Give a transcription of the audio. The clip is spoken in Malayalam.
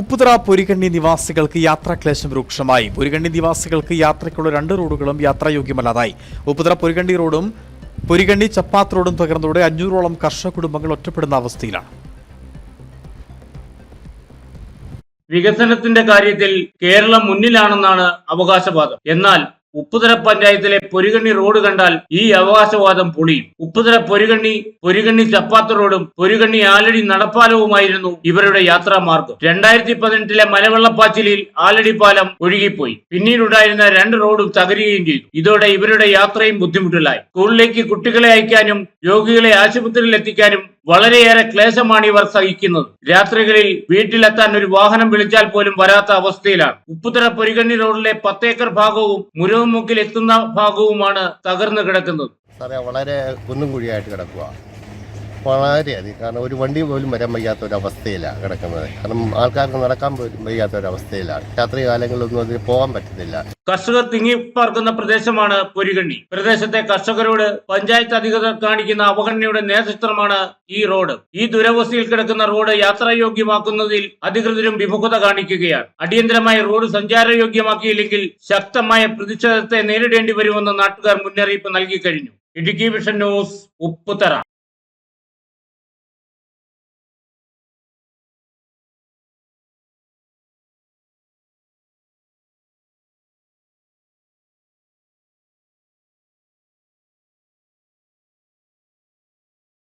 ഉപ്പുതറ പൊരികണ്ണി നിവാസികൾക്ക് യാത്രാക്ലേശം രൂക്ഷമായി. പൊരികണ്ണി നിവാസികൾക്ക് യാത്രയ്ക്കുള്ള രണ്ട് റോഡുകളും യാത്രായോഗ്യമല്ലാതായി. ഉപ്പുതറ പൊരികണ്ണി റോഡും പൊരികണ്ണി ചപ്പാത്ത് റോഡും തകർന്നതോടെ അഞ്ഞൂറോളം കർഷക കുടുംബങ്ങൾ ഒറ്റപ്പെടുന്ന അവസ്ഥയിലാണ്. വികസനത്തിന്റെ കാര്യത്തിൽ കേരളം മുന്നിലാണെന്നാണ് അവകാശവാദം. എന്നാൽ ഉപ്പുതര പഞ്ചായത്തിലെ പൊരുകണ്ണി റോഡ് കണ്ടാൽ ഈ അവകാശവാദം പൊളിയും. ഉപ്പുതര പൊരുകണ്ണി പൊരുകണ്ണി ചപ്പാത്ത റോഡും പൊരുകണ്ണി ആലടി നടപ്പാലവുമായിരുന്നു ഇവരുടെ യാത്രാ മാർഗം രണ്ടായിരത്തി പതിനെട്ടിലെ മലവെള്ളപ്പാച്ചിലിൽ ആലടി പാലം ഒഴുകിപ്പോയി. പിന്നീടുണ്ടായിരുന്ന രണ്ട് റോഡും തകരുകയും ചെയ്തു. ഇതോടെ ഇവരുടെ യാത്രയും ബുദ്ധിമുട്ടിലായി. സ്കൂളിലേക്ക് കുട്ടികളെ അയക്കാനും രോഗികളെ ആശുപത്രിയിൽ എത്തിക്കാനും വളരെയേറെ ക്ലേശമാണ് ഇവർ സഹിക്കുന്നത്. രാത്രികളിൽ വീട്ടിലെത്താൻ ഒരു വാഹനം വിളിച്ചാൽ പോലും വരാത്ത അവസ്ഥയിലാണ്. ഉപ്പുതറ പൊരുകണ്ണി റോഡിലെ പത്തേക്കർ ഭാഗവും മുരവുമുക്കിൽ എത്തുന്ന ഭാഗവുമാണ് തകർന്നു കിടക്കുന്നത്. സാറേ വളരെ കുന്നും കുഴിയായിട്ട് കിടക്കുക വളരെയധികം. കാരണം ഒരു വണ്ടി പോലും വരാൻ വയ്യാത്ത ഒരു അവസ്ഥയിലാണ് കിടക്കുന്നത്. കാരണം ആൾക്കാർക്ക് നടക്കാൻ പോലും വയ്യാത്ത ഒരു അവസ്ഥയിലാണ് രാത്രി കാലങ്ങളിലൊന്നും അതിന് പോകാൻ പറ്റുന്നില്ല കർഷകർ തിങ്ങി പാർക്കുന്ന പ്രദേശമാണ് പൊരികണ്ണി. പ്രദേശത്തെ കർഷകരോട് പഞ്ചായത്ത് അധികൃതർ കാണിക്കുന്ന അവഗണനയുടെ നേതൃത്വമാണ് ഈ റോഡ്. ഈ ദുരവസ്ഥയിൽ കിടക്കുന്ന റോഡ് യാത്രായോഗ്യമാക്കുന്നതിൽ അധികൃതരും വിമുഖത കാണിക്കുകയാണ്. അടിയന്തരമായി റോഡ് സഞ്ചാരയോഗ്യമാക്കിയില്ലെങ്കിൽ ശക്തമായ പ്രതിഷേധത്തെ നേരിടേണ്ടി വരുമെന്ന് നാട്ടുകാർ മുന്നറിയിപ്പ് നൽകി കഴിഞ്ഞു. Idukki vision news Upputhara.